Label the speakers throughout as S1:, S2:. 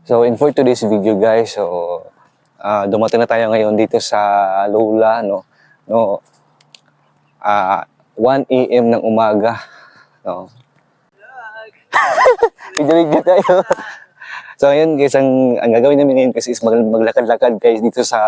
S1: So, in for today's video guys, so ah, dumating na tayo ngayon dito sa Lola, no? No, ah 1 a.m. ng umaga. No. Video-video tayo. so, ayun guys, ang, ang gagawin namin ngayon kasi is mag, maglakad-lakad guys dito sa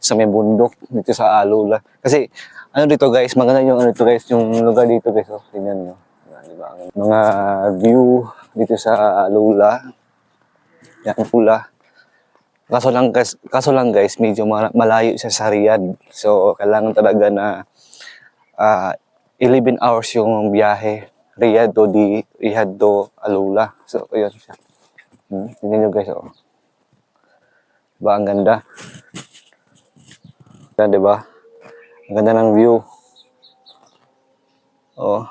S1: sa may bundok, dito sa Alula. Kasi, ano dito guys, maganda yung ano dito guys, yung lugar dito guys, oh, tingnan nyo. Yan, di ba? Ang Mga view dito sa Alula. Yan, pula. Kaso lang, kaso lang guys, medyo ma- malayo siya sa Riyadh. So, kailangan talaga na ah 11 hours yung biyahe. Riyadh to di Riyadh to Alula. So, ayun siya. Hmm, nyo guys, oh. Diba, ang ganda. Ganda, diba? Ang ganda ng view. Oh.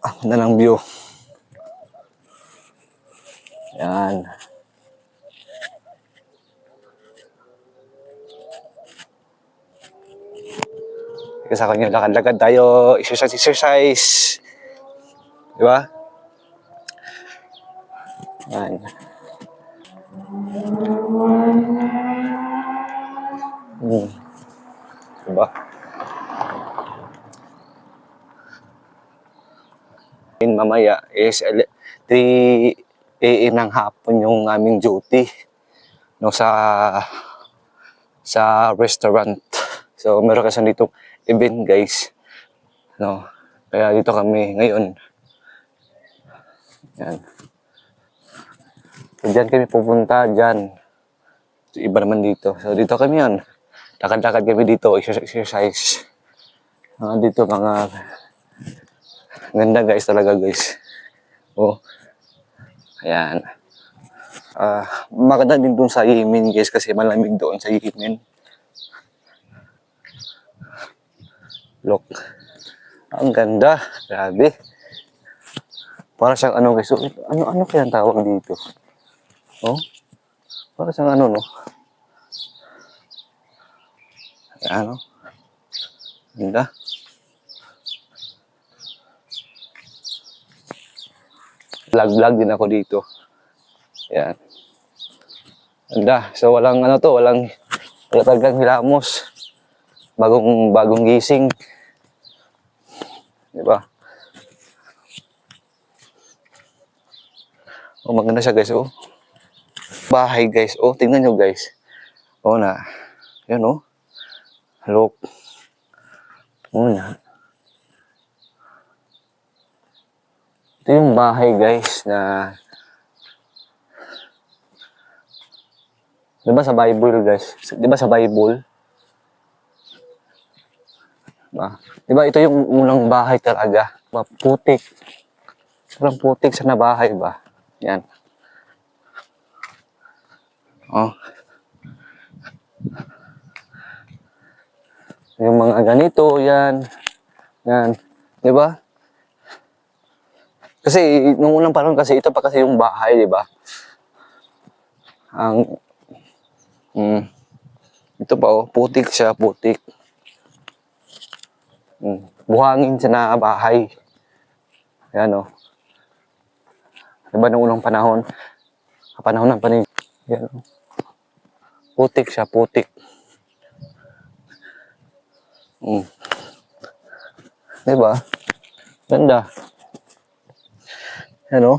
S1: Ang ganda ng view. Yan. Kasi sa kanya, lakad-lakad tayo, exercise, exercise. Di ba? Yan. Hmm. Di ba? In mamaya is ele- 3 a.m. ng hapon yung aming duty no sa sa restaurant. So meron kasi dito event guys. No. Kaya dito kami ngayon. Yan. So, dyan kami pupunta dyan. So, iba naman dito. So dito kami yan. Lakad-lakad kami dito, exercise. Mga dito mga ganda guys talaga guys. Oh. Ayan. Ah, maganda din doon sa Yemen guys kasi malamig doon sa Yemen. Look. Ang ganda. Grabe. Para siyang ano guys. So, ano ano kaya ang tawag dito? Oh? Para siyang ano no? Ayan oh. Ganda. Vlog-vlog din ako dito. Yan. Ganda. So walang ano to, walang wala talagang hilamos. Bagong bagong gising. Di ba? Oh, maganda siya guys, oh. Bahay guys, oh, tingnan nyo guys. Oh na. Yan oh. Look. Oh na. Ito yung bahay guys na Di ba sa Bible guys? Di ba sa Bible? Diba? Di ba ito yung unang bahay talaga? Diba? Putik. Sobrang putik sa nabahay ba? Yan. Oh. Yung mga ganito, yan. Yan. Di ba? Kasi nung unang panahon kasi ito pa kasi yung bahay, di ba? Ang mm, ito pa oh, putik siya, putik. Mm, buhangin siya na bahay. Ayan oh. Di ba nung unang panahon? Panahon ng panig. Yan oh. Putik siya, putik. Mm. Di ba? Ganda. Ano?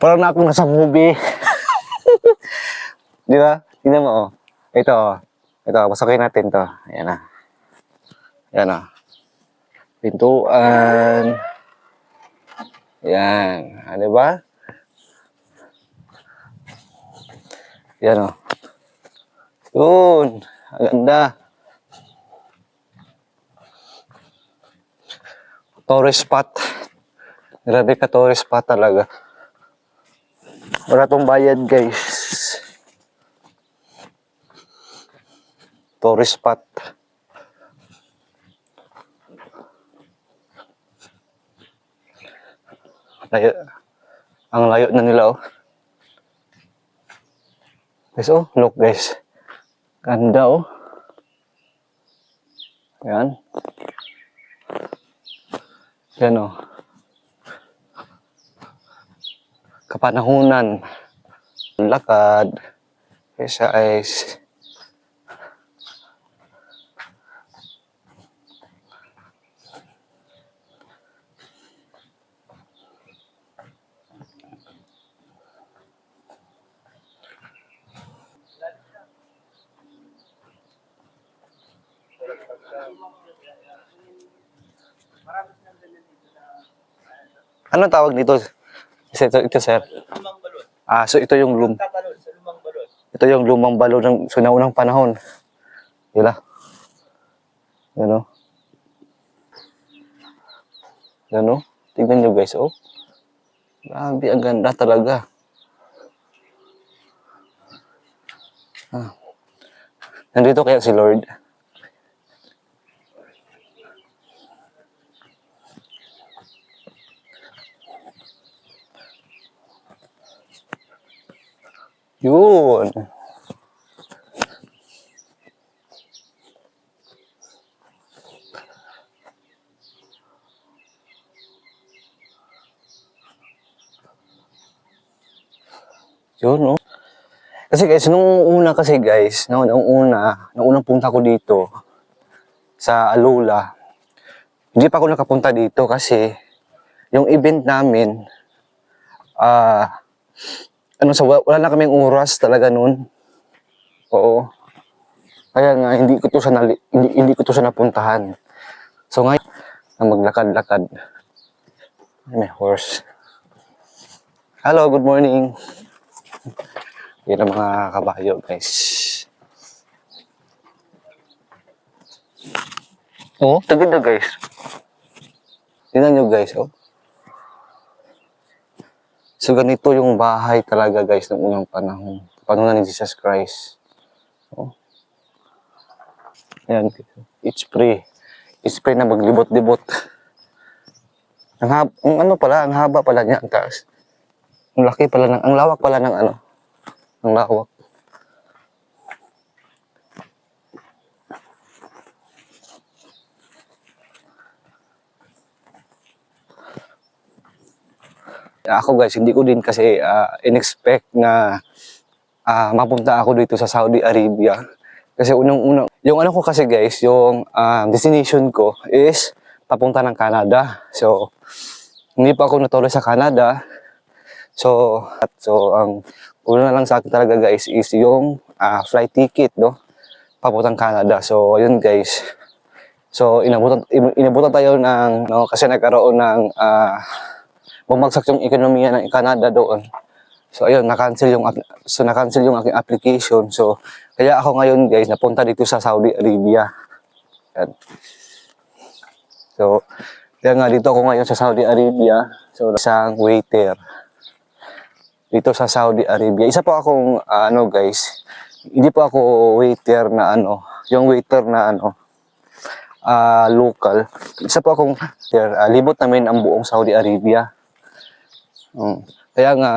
S1: Parang na akong nasa movie. Di ba? Tingnan mo, oh. Ito, oh. Ito, pasokin natin to. Ayan na. Ayan na. Pintuan. Ayan. Ah, di ba? Ayan, oh. Yun. Ang ganda. Tourist spot. Grabe ka tourist spot talaga. Wala tong bayad guys. Tourist spot. Layo. Ang layo na nila oh. Guys oh, look guys. Ganda oh. Yan. Yan oh. Kapanahunan. Lakad. Exercise. Anong tawag dito? Ito, ito, sir.
S2: Lumang balon.
S1: Ah, so ito yung lum
S2: lumang balon.
S1: ito yung lumang balon ng so naunang panahon. Dila. Yan o. Yan o. Tignan nyo guys, oh. Grabe, ang ganda talaga. Ah. Nandito kaya si Lord. Yun. Yun, no? Kasi guys, nung una kasi guys, nung, nung una, nung unang punta ko dito sa Alula, hindi pa ako nakapunta dito kasi yung event namin, ah, ano sa wala na kaming oras talaga noon. Oo. Kaya nga hindi ko to sa nali, hindi, hindi ko to sa napuntahan. So ngayon na maglakad-lakad. Ay, May horse. Hello, good morning. Yan ang mga kabayo, guys. Oh, taganda guys. Tingnan nyo guys, oh. So ganito yung bahay talaga guys ng unang panahon. Panahon ni Jesus Christ. Oh. Ayan. It's free. It's free na maglibot-libot. Ang, hab ang ano pala, ang haba pala niya, ang taas. Ang laki pala ng, ang lawak pala ng ano. Ang lawak. Ako guys, hindi ko din kasi ah, in-expect na ah, mapunta ako dito sa Saudi Arabia. Kasi unang-unang, yung ano ko kasi guys, yung ah, destination ko is papunta ng Canada. So, hindi pa ako natuloy sa Canada. So, at so ang una na lang sa akin talaga guys is yung ah, flight ticket, no? Papuntang Canada. So, ayun guys. So, inabutan, inabutan tayo ng, no, kasi nagkaroon ng ah, bumagsak yung ekonomiya ng Canada doon. So ayun, na-cancel yung so na-cancel yung aking application. So kaya ako ngayon guys napunta dito sa Saudi Arabia. Yan. So kaya nga dito ako ngayon sa Saudi Arabia. So isang waiter dito sa Saudi Arabia. Isa po akong ah, ano guys, hindi po ako waiter na ano, yung waiter na ano ah local. Isa po akong waiter, ah, libot namin ang buong Saudi Arabia. Mm. Kaya nga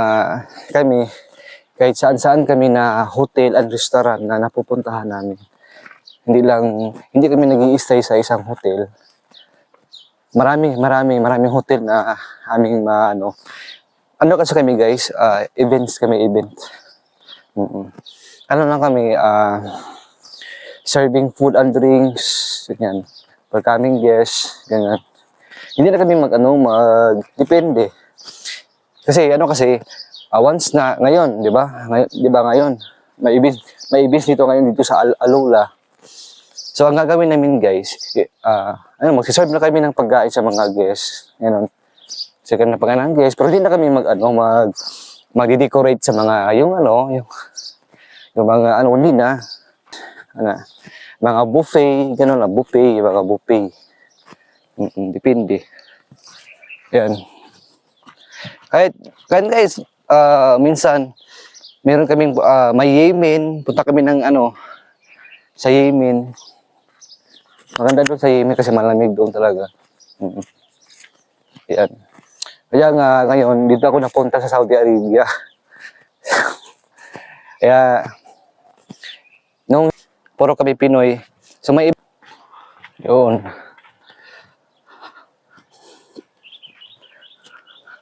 S1: kami, kahit saan-saan kami na hotel and restaurant na napupuntahan namin. Hindi lang, hindi kami nag stay sa isang hotel. Marami, marami, maraming hotel na aming maano. Ano kasi kami guys, ah, events kami, event. Mm Ano lang kami, ah, serving food and drinks, ganyan. Welcoming guests, ganyan. Hindi na kami mag, ano, mag, depende. Kasi ano kasi, ah, once na ngayon, 'di ba? Ngayon, 'di ba ngayon? May event, may events dito ngayon dito sa Al Alula. So ang gagawin namin guys, ah, ano, magsiserve na kami ng pagkain sa mga guests. Ganun. Second na pagkain ng guests, pero hindi na kami mag ano, mag magde-decorate sa mga yung ano, yung yung mga ano hindi na ano, mga buffet, ganun na buffet, mga buffet. Mm, -mm, depende. Yan. Kahit, kahit guys, ah, minsan, meron kaming, ah, may Yemen, punta kami ng ano, sa Yemen. Maganda doon sa Yemen kasi malamig doon talaga. Mm. Yan. Kaya nga, ngayon, dito ako napunta sa Saudi Arabia. Kaya, nung puro kami Pinoy, so may, yun.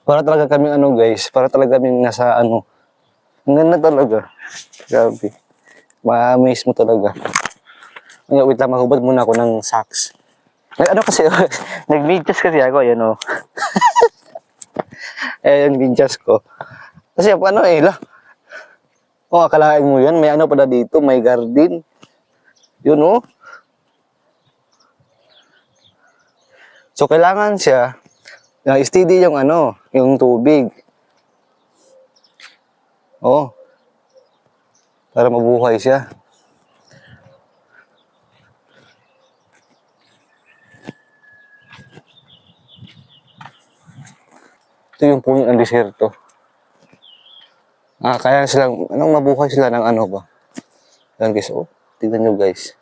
S1: Para talaga kami ano guys, para talaga kami nasa ano. Ganda talaga. Grabe. Ma-amaze mo talaga. Ngayon, wait lang, mahubad muna ako ng socks. Ay, ano kasi, nag-midjas kasi ako, ayan o. yung midjas ko. Kasi ano eh, la. Kung akalain mo yan, may ano pala dito, may garden. Yun oh. So, kailangan siya, na steady yung ano, yung tubig. Oh. Para mabuhay siya. Ito yung puno ng desierto. Ah, kaya silang, anong mabuhay sila ng ano ba? Yan guys, oh. Tignan nyo guys.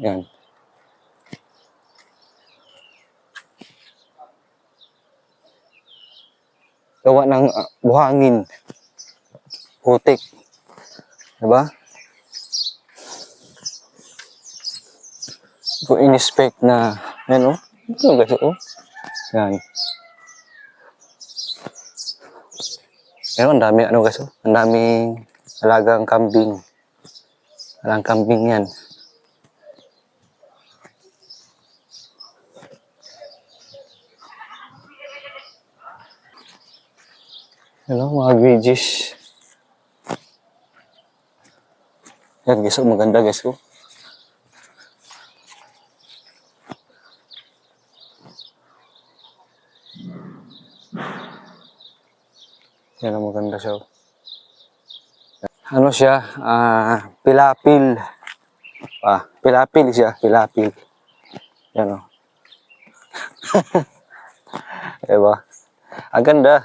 S1: Yan. Gawa ng ah, buhangin. Putik. Diba? Kung in-inspect na, yan oh. Ito guys, oh. Yan. Pero ang dami, ano guys, oh. Ang daming alagang kambing. Alagang kambing yan. Hello, mga gwages. Yan guys, oh. Maganda guys, oh. Yan ang maganda siya. oh. Ano siya? Ah, pilapil. Ah, pilapil siya, pilapil. Yan oh. diba? Ang ganda.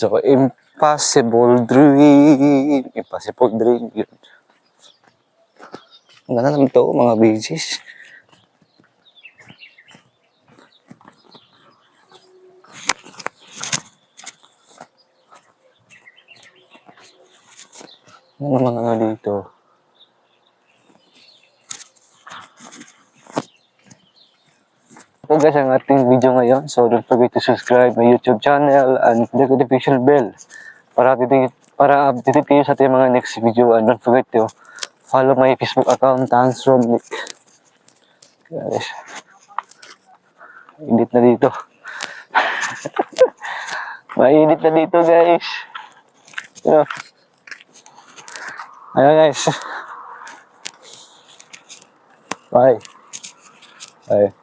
S1: So, impossible dream. Impossible dream. Yun. Ang ganda naman ito, mga beaches. Ano naman ano dito? So guys, ang ating So don't forget to subscribe my YouTube channel and click the notification bell para update para update kayo sa ating mga next video and don't forget to follow my Facebook account, Hans Romnick. Guys, edit na dito. Mainit na dito guys. You know. Guys. Bye. Bye.